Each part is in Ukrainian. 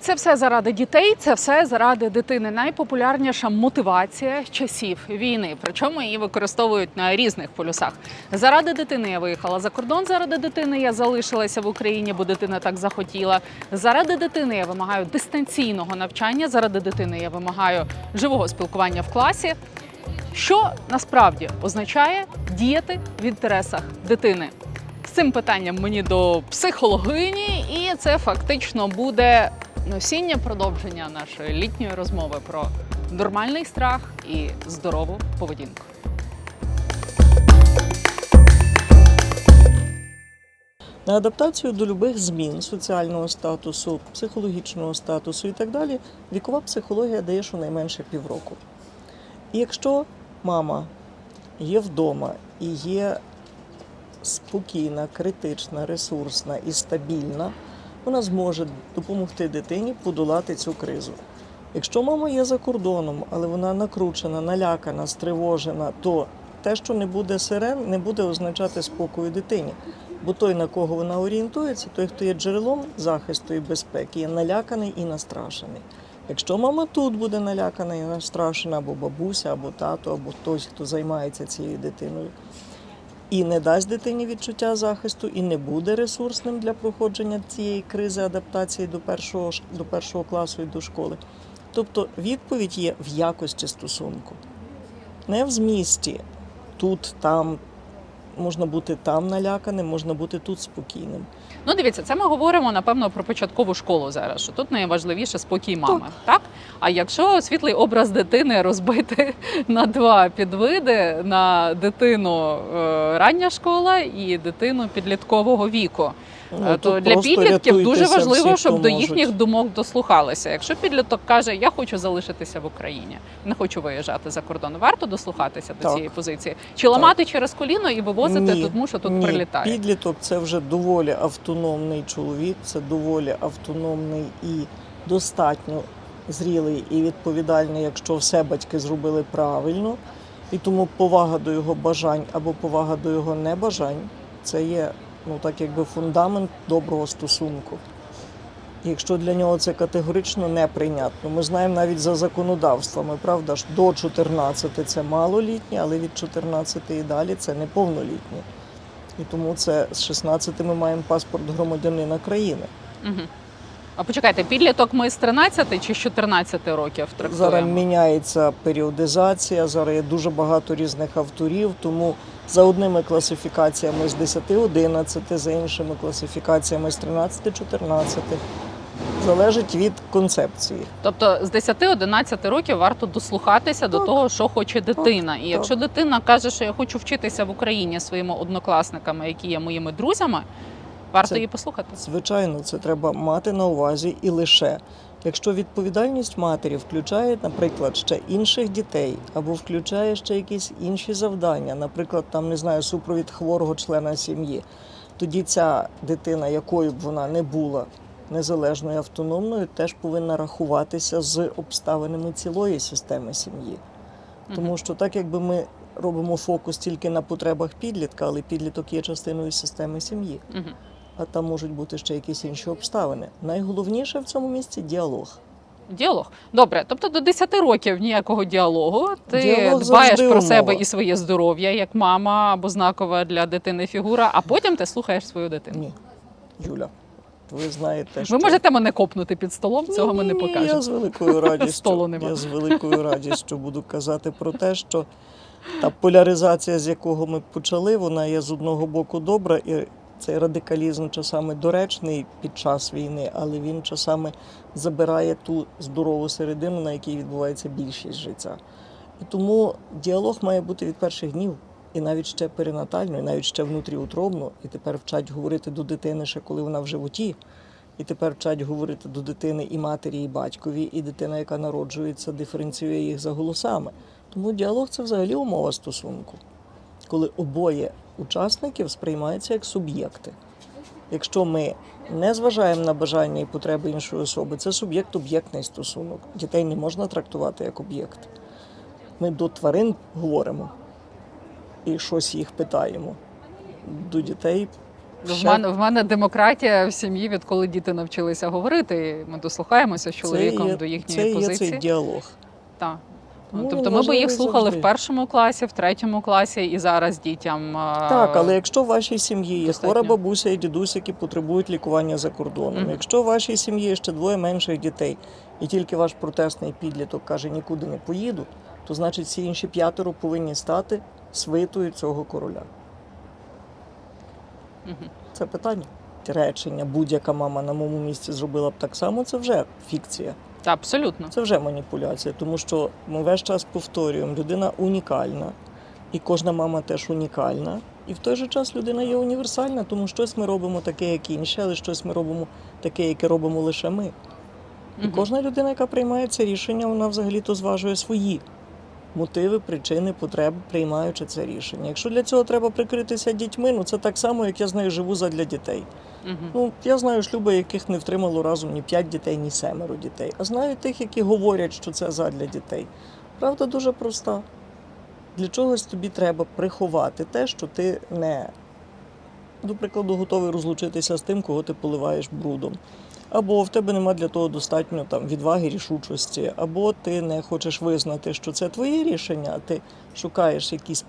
Це все заради дітей, це все заради дитини. Найпопулярніша мотивація часів війни. Причому її використовують на різних полюсах. Заради дитини я виїхала за кордон. Заради дитини я залишилася в Україні, бо дитина так захотіла. Заради дитини я вимагаю дистанційного навчання. Заради дитини я вимагаю живого спілкування в класі. Що насправді означає діяти в інтересах дитини? З цим питанням мені до психологині, і це фактично буде носіння продовження нашої літньої розмови про нормальний страх і здорову поведінку. На адаптацію до любих змін соціального статусу, психологічного статусу і так далі, вікова психологія дає щонайменше півроку. І якщо мама є вдома і є спокійна, критична, ресурсна і стабільна, вона зможе допомогти дитині подолати цю кризу. Якщо мама є за кордоном, але вона накручена, налякана, стривожена, то те, що не буде сирен, не буде означати спокою дитині. Бо той, на кого вона орієнтується, той, хто є джерелом захисту і безпеки, є наляканий і настрашений. Якщо мама тут буде налякана і настрашена, або бабуся, або тато, або хтось, хто займається цією дитиною, і не дасть дитині відчуття захисту, і не буде ресурсним для проходження цієї кризи адаптації до першого, до першого класу і до школи. Тобто відповідь є в якості стосунку, не в змісті. Тут, там можна бути там наляканим, можна бути тут спокійним. Ну, дивіться, це ми говоримо напевно про початкову школу зараз. Що тут найважливіше спокій мами, так. А якщо світлий образ дитини розбити на два підвиди на дитину е, рання школа і дитину підліткового віку. Ну, Е, то для підлітків дуже важливо, всі, щоб до можуть. їхніх думок дослухалися. Якщо підліток каже, я хочу залишитися в Україні, не хочу виїжджати за кордон, варто дослухатися до цієї позиції, чи ламати через коліно і вивозити Ні, тому, що тут Ні, прилітає. Підліток це вже доволі автономний чоловік, це доволі автономний і достатньо зрілий і відповідальний, якщо все батьки зробили правильно. І тому повага до його бажань або повага до його небажань це є ну так якби фундамент доброго стосунку. Якщо для нього це категорично неприйнятно, ми знаємо навіть за законодавствами, правда ж, до 14 це малолітні, але від 14 і далі це неповнолітні. І тому це з 16 ми маємо паспорт громадянина країни. Угу. А почекайте, підліток ми з 13 чи з 14 років трактуємо? Зараз міняється періодизація, зараз є дуже багато різних авторів, тому за одними класифікаціями з 10-11, за іншими класифікаціями з 13-14. Залежить від концепції. Тобто з 10-11 років варто дослухатися до того, що хоче дитина. І так. якщо дитина каже, що я хочу вчитися в Україні своїми однокласниками, які є моїми друзями, варто Це- її послухати. Звичайно, це треба мати на увазі і лише. Якщо відповідальність матері включає, наприклад, ще інших дітей, або включає ще якісь інші завдання, наприклад, там не знаю, супровід хворого члена сім'ї, тоді ця дитина, якою б вона не була незалежною автономною, теж повинна рахуватися з обставинами цілої системи сім'ї. Тому що так якби ми робимо фокус тільки на потребах підлітка, але підліток є частиною системи сім'ї. А там можуть бути ще якісь інші обставини. Найголовніше в цьому місці діалог. Діалог. Добре, тобто до 10 років ніякого діалогу. Ти Діалог дбаєш про умова. себе і своє здоров'я як мама або знакова для дитини фігура, а потім ти слухаєш свою дитину. Ні, Юля, ви знаєте, що Ви можете мене копнути під столом, цього ми не покажемо. Я з великою радістю Столу нема. я з великою радістю буду казати про те, що та поляризація, з якого ми почали, вона є з одного боку добра, і цей радикалізм часами доречний під час війни, але він часами забирає ту здорову середину, на якій відбувається більшість життя. І тому діалог має бути від перших днів. І навіть ще перинатально, і навіть ще внутріутробно, і тепер вчать говорити до дитини ще коли вона в животі. І тепер вчать говорити до дитини і матері, і батькові, і дитина, яка народжується, диференціює їх за голосами. Тому діалог це взагалі умова стосунку, коли обоє учасників сприймаються як суб'єкти. Якщо ми не зважаємо на бажання і потреби іншої особи, це суб'єкт-об'єктний стосунок. Дітей не можна трактувати як об'єкт. Ми до тварин говоримо і щось їх питаємо. До дітей В мене, в мене демократія в сім'ї, відколи діти навчилися говорити. Ми дослухаємося з чоловіком це є, до їхньої це є позиції. цей діалог. Так. Тому тобто ми би їх слухали завжди. в першому класі, в третьому класі і зараз дітям. Так, але якщо в вашій сім'ї є хвора бабуся і дідусь, які потребують лікування за кордоном, Мгм. якщо в вашій сім'ї є ще двоє менших дітей, і тільки ваш протестний підліток каже нікуди не поїду, то значить всі інші п'ятеро повинні стати свитою цього короля. Мгм. Це питання. Речення будь-яка мама на моєму місці зробила б так само, це вже фікція. Та, абсолютно. Це вже маніпуляція, тому що ми весь час повторюємо, людина унікальна, і кожна мама теж унікальна. І в той же час людина є універсальна, тому щось ми робимо таке, як інші, але щось ми робимо таке, яке робимо лише ми. І угу. кожна людина, яка приймає це рішення, вона взагалі-то зважує свої мотиви, причини, потреби, приймаючи це рішення. Якщо для цього треба прикритися дітьми, ну це так само, як я з нею живу задля дітей. Мгм. Ну, я знаю шлюби, яких не втримало разом ні п'ять дітей, ні семеро дітей. А знаю тих, які говорять, що це задля дітей. Правда дуже проста. Для чогось тобі треба приховати те, що ти не, до прикладу, готовий розлучитися з тим, кого ти поливаєш брудом. Або в тебе нема для того достатньо там відваги, рішучості, або ти не хочеш визнати, що це твоє рішення, а ти шукаєш якісь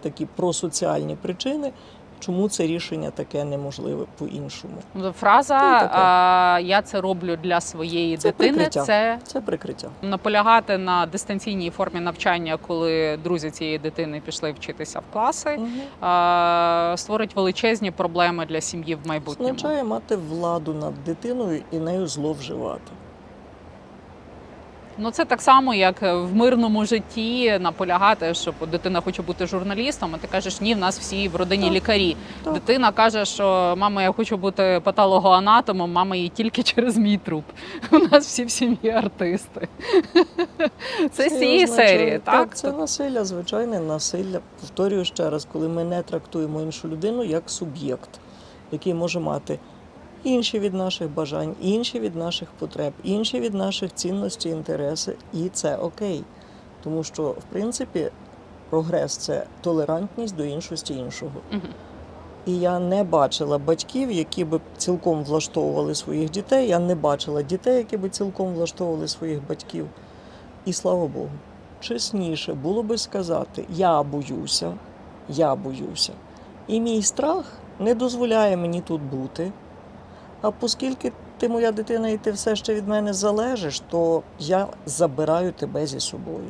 такі просоціальні причини, чому це рішення таке неможливе по-іншому. Ну, Фраза Та а, Я це роблю для своєї Це дитини. прикриття. Це Це прикриття. наполягати на дистанційній формі навчання, коли друзі цієї дитини пішли вчитися в класи, а, створить величезні проблеми для сім'ї в майбутньому. Означає мати владу над дитиною і нею зловживати. Ну це так само, як в мирному житті наполягати, що дитина хоче бути журналістом. А ти кажеш, ні, в нас всі в родині Так. лікарі. Так. Дитина каже, що мама, я хочу бути патологоанатомом, мама її тільки через мій труп. У нас всі в сім'ї артисти. Це з цієї серії, так? Це насилля, звичайне насилля. Повторюю ще раз, коли ми не трактуємо іншу людину як суб'єкт, який може мати інші від наших бажань, інші від наших потреб, інші від наших цінностей, інтереси, і це окей. Тому що, в принципі, прогрес це толерантність до іншості іншого. І я не бачила батьків, які би цілком влаштовували своїх дітей. Я не бачила дітей, які би цілком влаштовували своїх батьків. І слава Богу, чесніше було би сказати: я боюся, я боюся. І мій страх не дозволяє мені тут бути. А оскільки ти моя дитина і ти все ще від мене залежиш, то я забираю тебе зі собою.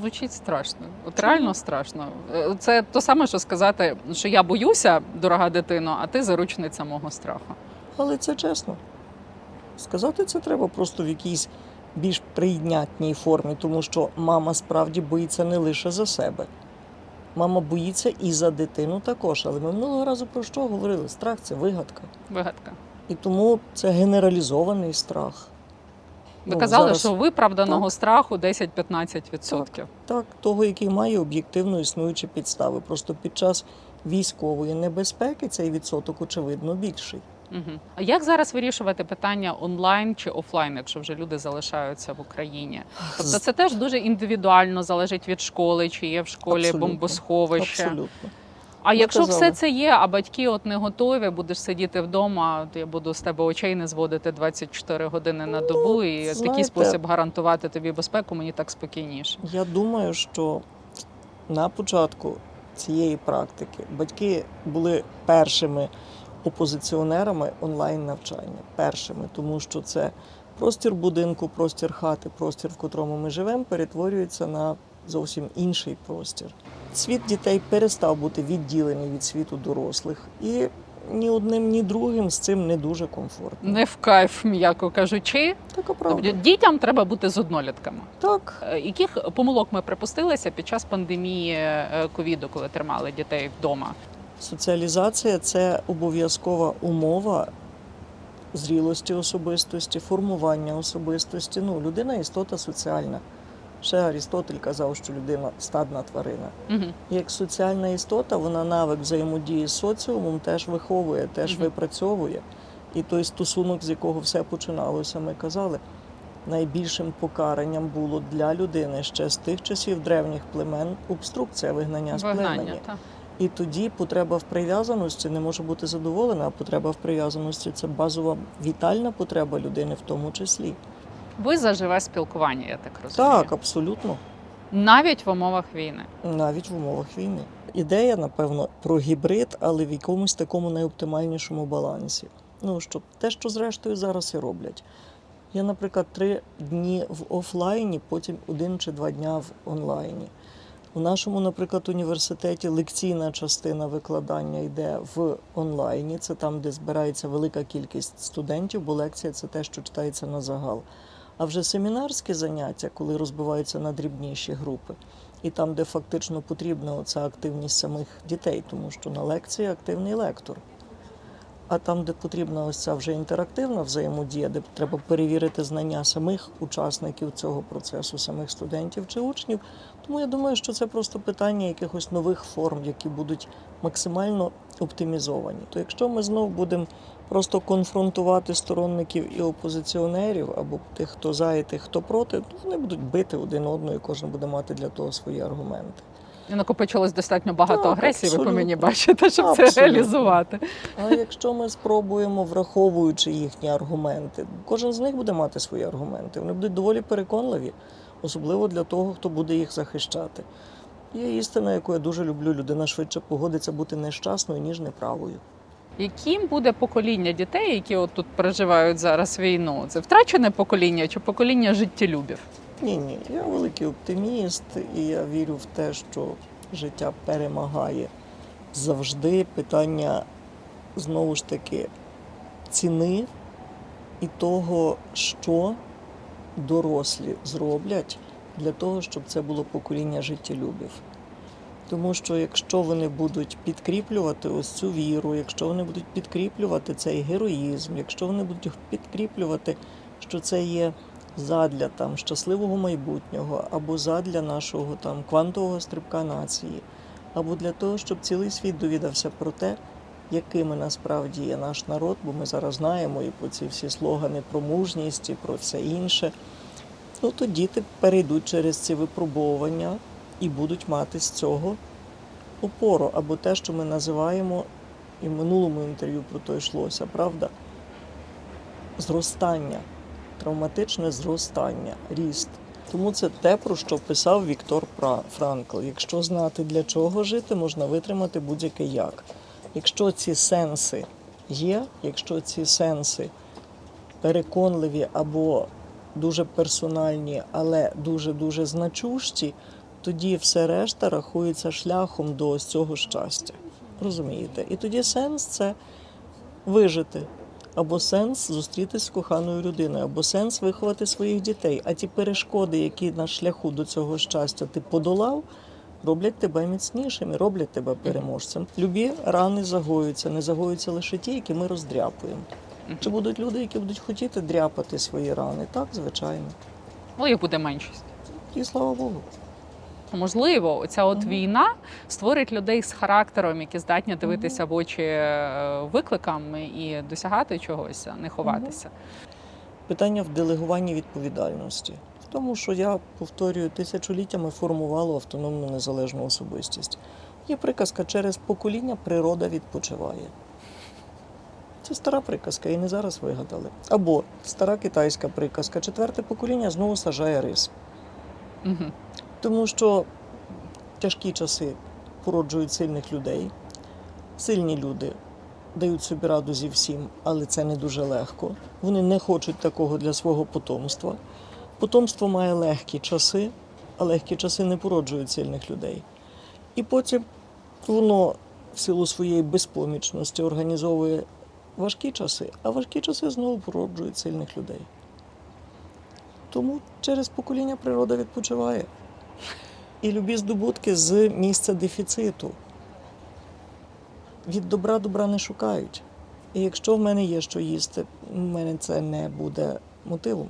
Звучить страшно. От реально страшно. Е, Це то саме, що сказати, що я боюся, дорога дитино, а ти заручниця мого страху. Але це чесно. Сказати це треба просто в якійсь більш прийнятній формі, тому що мама справді боїться не лише за себе. Мама боїться і за дитину також. Але ми минулого разу про що говорили? Страх це вигадка. Вигадка. І тому це генералізований страх. Ви Ну, казали, зараз- що виправданого страху 10-15%. Так, того, який має об'єктивно існуючі підстави. Просто під час військової небезпеки цей відсоток, очевидно, більший. Угу. А як зараз вирішувати питання онлайн чи офлайн, якщо вже люди залишаються в Україні? Тобто це теж дуже індивідуально залежить від школи, чи є в школі Абсолютно. бомбосховище. Абсолютно. А Ви якщо казали. все це є, а батьки от не готові, будеш сидіти вдома, то я буду з тебе очей не зводити 24 години на добу, і в такий Ну, спосіб гарантувати тобі безпеку, мені так спокійніше. Я думаю, що на початку цієї практики батьки були першими опозиціонерами онлайн навчання. Першими, тому що це простір будинку, простір хати, простір, в котрому ми живемо, перетворюється на зовсім інший простір. Світ дітей перестав бути відділений від світу дорослих, і ні одним, ні другим з цим не дуже комфортно. Не в кайф, м'яко кажучи. Така правда. Тобто дітям треба бути з однолітками. Так. Е, Яких помилок ми припустилися під час пандемії е, ковіду, коли тримали дітей вдома? Соціалізація це обов'язкова умова зрілості особистості, формування особистості. Ну, людина істота соціальна. Ще Арістотель казав, що людина стадна тварина. Угу. Як соціальна істота, вона навик взаємодії з соціумом теж виховує, теж Мгм. випрацьовує. І той стосунок, з якого все починалося, ми казали, найбільшим покаранням було для людини ще з тих часів древніх племен обструкція вигнання з племені. Та. І тоді потреба в прив'язаності не може бути задоволена, а потреба в прив'язаності це базова вітальна потреба людини в тому числі. Ви за живе спілкування, я так розумію. Так, абсолютно. Навіть в умовах війни. Навіть в умовах війни. Ідея, напевно, про гібрид, але в якомусь такому найоптимальнішому балансі. Ну, щоб те, що зрештою зараз і роблять. Я, наприклад, три дні в офлайні, потім один чи два дня в онлайні. У нашому, наприклад, університеті лекційна частина викладання йде в онлайні. Це там, де збирається велика кількість студентів, бо лекція це те, що читається на загал. А вже семінарські заняття, коли розбиваються на дрібніші групи, і там, де фактично потрібна оця активність самих дітей, тому що на лекції активний лектор. А там, де потрібна ось ця вже інтерактивна взаємодія, де треба перевірити знання самих учасників цього процесу, самих студентів чи учнів. Тому я думаю, що це просто питання якихось нових форм, які будуть максимально оптимізовані. То якщо ми знов будемо просто конфронтувати сторонників і опозиціонерів, або тих, хто за і тих, хто проти, то вони будуть бити один одного, і кожен буде мати для того свої аргументи. Накопичилось достатньо багато Так, агресії, ви по мені бачите, щоб це реалізувати. А якщо ми спробуємо, враховуючи їхні аргументи, кожен з них буде мати свої аргументи. Вони будуть доволі переконливі, особливо для того, хто буде їх захищати. Є істина, яку я дуже люблю. Людина швидше погодиться бути нещасною, ніж неправою. Яким буде покоління дітей, які от тут переживають зараз війну? Це втрачене покоління чи покоління життєлюбів? Ні, ні, я великий оптиміст, і я вірю в те, що життя перемагає завжди. Питання знову ж таки ціни і того, що дорослі зроблять для того, щоб це було покоління життєлюбів. Тому що якщо вони будуть підкріплювати ось цю віру, якщо вони будуть підкріплювати цей героїзм, якщо вони будуть підкріплювати, що це є задля там щасливого майбутнього, або задля нашого там квантового стрибка нації, або для того, щоб цілий світ довідався про те, якими насправді є наш народ, бо ми зараз знаємо і про ці всі слогани про мужність і про все інше. Ну то діти перейдуть через ці випробовування і будуть мати з цього опору, або те, що ми називаємо, і в минулому інтерв'ю про то йшлося, правда? Зростання, травматичне зростання, ріст. Тому це те, про що писав Віктор Франкл. Якщо знати для чого жити, можна витримати будь-яке як. Якщо ці сенси є, якщо ці сенси переконливі або дуже персональні, але дуже-дуже значущі, тоді все решта рахується шляхом до цього щастя. Розумієте? І тоді сенс це вижити. Або сенс зустрітись з коханою людиною, або сенс виховати своїх дітей. А ті перешкоди, які на шляху до цього щастя ти подолав, роблять тебе міцнішим і роблять тебе переможцем. Любі рани загоюються, не загоюються лише ті, які ми роздряпуємо. Чи будуть люди, які будуть хотіти дряпати свої рани? Так, звичайно. Ну, їх буде меншість. І слава Богу. Можливо, оця от війна створить людей з характером, які здатні дивитися в очі е, викликам і досягати чогось, а не ховатися. Питання в делегуванні відповідальності. В тому, що я повторюю, тисячоліттями формувало автономну незалежну особистість. Є приказка через покоління природа відпочиває. Це стара приказка, і не зараз вигадали. Або стара китайська приказка, четверте покоління знову сажає рис. Угу. Тому що тяжкі часи породжують сильних людей. Сильні люди дають собі раду зі всім, але це не дуже легко. Вони не хочуть такого для свого потомства. Потомство має легкі часи, а легкі часи не породжують сильних людей. І потім воно в силу своєї безпомічності організовує важкі часи, а важкі часи знову породжують сильних людей. Тому через покоління природа відпочиває. І любі здобутки з місця дефіциту. Від добра добра не шукають. І якщо в мене є що їсти, в мене це не буде мотивом.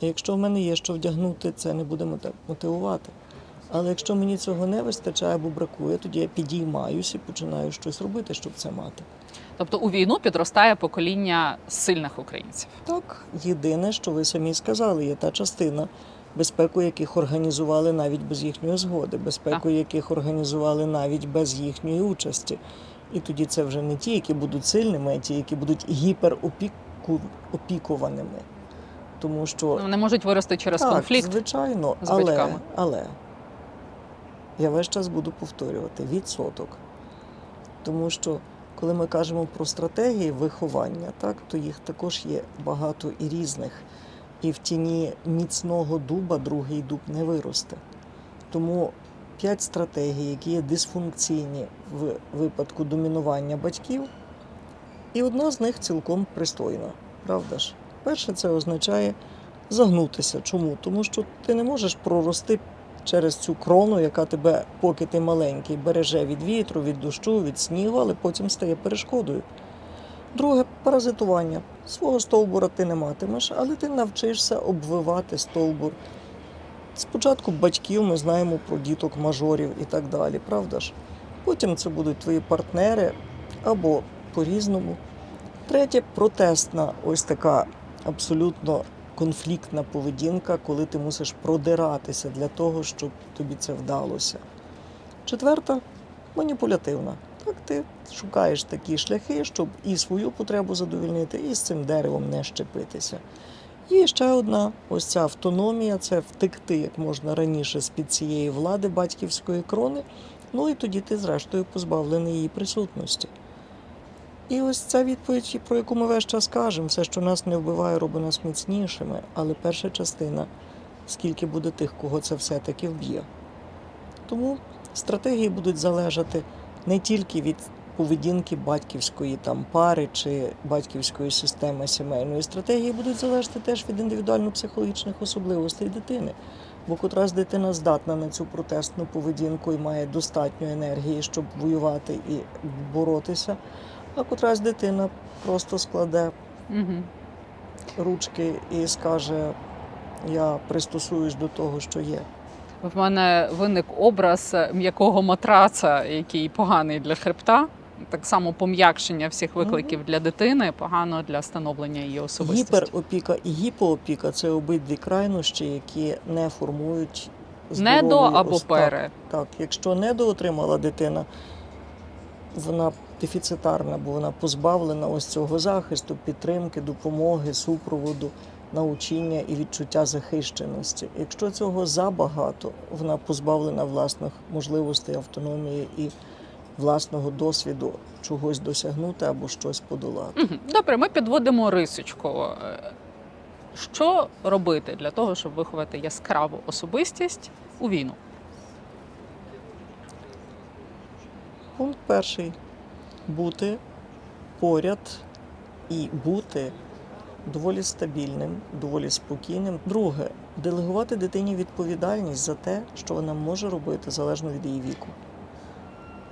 І якщо в мене є що вдягнути, це не буде мотивувати. Але якщо мені цього не вистачає або бракує, тоді я підіймаюся і починаю щось робити, щоб це мати. Тобто у війну підростає покоління сильних українців. Так, єдине, що ви самі сказали, є та частина, безпеку яких організували навіть без їхньої згоди, безпеку яких організували навіть без їхньої участі. І тоді це вже не ті, які будуть сильними, а ті, які будуть гіперопікуваними. Тому що Ну, Вони можуть вирости через так, конфлікт. звичайно, з але, батьками. але я весь час буду повторювати відсоток. Тому що коли ми кажемо про стратегії виховання, так, то їх також є багато і різних. І в тіні міцного дуба другий дуб не виросте. Тому п'ять стратегій, які є дисфункційні в випадку домінування батьків, і одна з них цілком пристойна. Правда ж? Перше, це означає загнутися. Чому? Тому що ти не можеш прорости через цю крону, яка тебе, поки ти маленький, береже від вітру, від дощу, від снігу, але потім стає перешкодою. Друге паразитування. Свого стовбура ти не матимеш, але ти навчишся обвивати стовбур. Спочатку батьків ми знаємо про діток мажорів і так далі, правда ж? Потім це будуть твої партнери або по-різному. Третє протестна, ось така абсолютно конфліктна поведінка, коли ти мусиш продиратися для того, щоб тобі це вдалося. Четверта маніпулятивна. Так, ти шукаєш такі шляхи, щоб і свою потребу задовільнити, і з цим деревом не щепитися. І ще одна ось ця автономія це втекти як можна раніше з-під цієї влади батьківської крони. Ну і тоді ти, зрештою, позбавлений її присутності. І ось ця відповідь, про яку ми весь час кажемо, все, що нас не вбиває, робить нас міцнішими. Але перша частина, скільки буде тих, кого це все-таки вб'є. Тому стратегії будуть залежати не тільки від поведінки батьківської там пари чи батьківської системи сімейної стратегії, будуть залежати теж від індивідуально-психологічних особливостей дитини. Бо котрась дитина здатна на цю протестну поведінку і має достатньо енергії, щоб воювати і боротися, а котрась дитина просто складе Угу. ручки і скаже: Я пристосуюсь до того, що є. В мене виник образ м'якого матраца, який поганий для хребта. Так само пом'якшення всіх викликів для дитини погано для становлення її особистості. Гіперопіка і гіпоопіка це обидві крайнощі, які не формують Недо або ос- пере. Так, якщо недоотримала дитина, вона дефіцитарна, бо вона позбавлена ось цього захисту, підтримки, допомоги, супроводу, научення і відчуття захищеності. Якщо цього забагато, вона позбавлена власних можливостей, автономії і власного досвіду чогось досягнути або щось подолати. Добре, ми підводимо рисочку. Е, Що робити для того, щоб виховати яскраву особистість у війну? Пункт перший бути поряд і бути доволі стабільним, доволі спокійним. Друге, делегувати дитині відповідальність за те, що вона може робити залежно від її віку.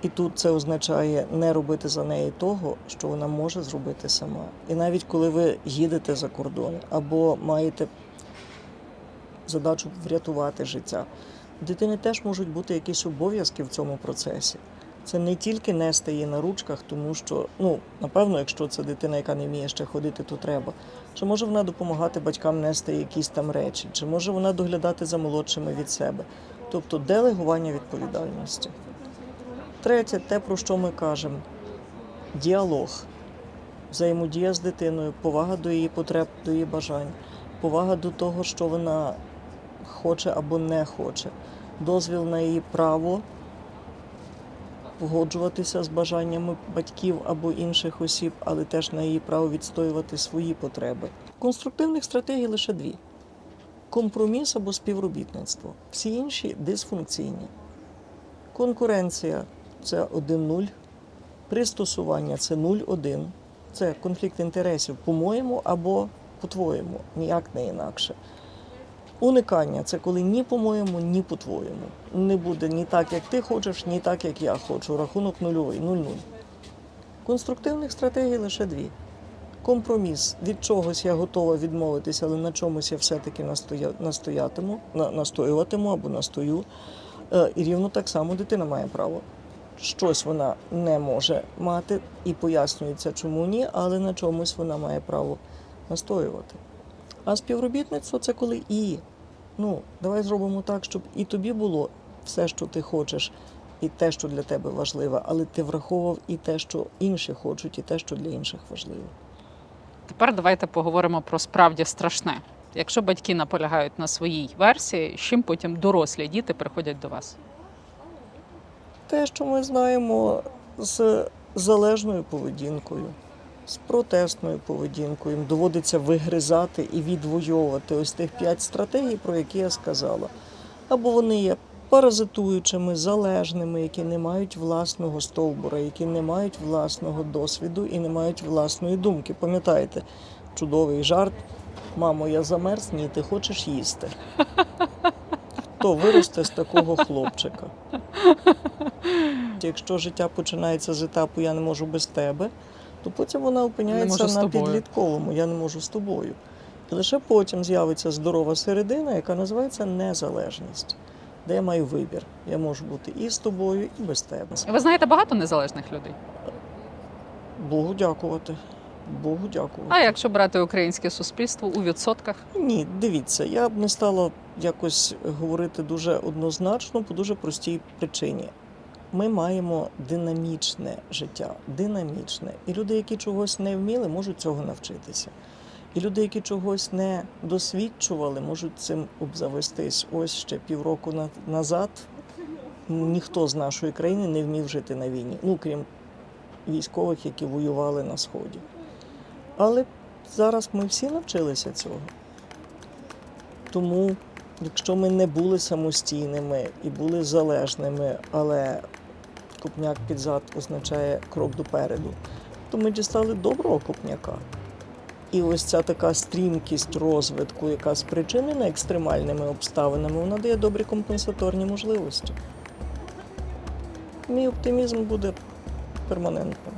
І тут це означає не робити за неї того, що вона може зробити сама. І навіть коли ви їдете за кордон або маєте задачу врятувати життя, у дитини теж можуть бути якісь обов'язки в цьому процесі. Це не тільки нести її на ручках, тому що, ну, напевно, якщо це дитина, яка не вміє ще ходити, то треба. Чи може вона допомагати батькам нести якісь там речі, чи може вона доглядати за молодшими від себе? Тобто делегування відповідальності. Третє, те, про що ми кажемо: діалог, взаємодія з дитиною, повага до її потреб, до її бажань, повага до того, що вона хоче або не хоче, дозвіл на її право погоджуватися з бажаннями батьків або інших осіб, але теж на її право відстоювати свої потреби. Конструктивних стратегій лише дві: компроміс або співробітництво. Всі інші дисфункційні. Конкуренція це 1-0, пристосування це 0-1. Це конфлікт інтересів, по-моєму, або по-твоєму, ніяк не інакше. Уникання це коли ні по-моєму, ні по-твоєму. Не буде ні так, як ти хочеш, ні так, як я хочу. Рахунок нульовий, 0-0. Конструктивних стратегій лише дві. Компроміс. Від чогось я готова відмовитися, але на чомусь я все-таки настоя... настоятиму, на... настоюватиму або настою. Е, І рівно так само дитина має право. Щось вона не може мати і пояснюється, чому ні, але на чомусь вона має право настоювати. А співробітництво це коли і Ну, давай зробимо так, щоб і тобі було все, що ти хочеш, і те, що для тебе важливе, але ти враховував і те, що інші хочуть, і те, що для інших важливо. Тепер давайте поговоримо про справді страшне. Якщо батьки наполягають на своїй версії, з чим потім дорослі діти приходять до вас? Те, що ми знаємо з залежною поведінкою, з протестною поведінкою, їм доводиться вигризати і відвоювати ось тих п'ять стратегій, про які я сказала. Або вони є паразитуючими, залежними, які не мають власного стовбура, які не мають власного досвіду і не мають власної думки. Пам'ятаєте, чудовий жарт. Мамо, я замерз, ні, ти хочеш їсти. Хто виросте з такого хлопчика? Якщо життя починається з етапу Я не можу без тебе, то потім вона опиняється на підлітковому Я не можу з тобою. І лише потім з'явиться здорова середина, яка називається незалежність, де я маю вибір. Я можу бути і з тобою, і без тебе. Ви знаєте багато незалежних людей. Богу дякувати. Богу дякувати. А якщо брати українське суспільство у відсотках, Ні, дивіться, я б не стала якось говорити дуже однозначно по дуже простій причині. Ми маємо динамічне життя, динамічне. І люди, які чогось не вміли, можуть цього навчитися. І люди, які чогось не досвідчували, можуть цим обзавестись. Ось ще півроку назад ніхто з нашої країни не вмів жити на війні, ну крім військових, які воювали на сході. Але зараз ми всі навчилися цього. Тому, якщо ми не були самостійними і були залежними, але копняк під зад означає крок допереду, то ми дістали доброго копняка. І ось ця така стрімкість розвитку, яка спричинена екстремальними обставинами, вона дає добрі компенсаторні можливості. Мій оптимізм буде перманентним.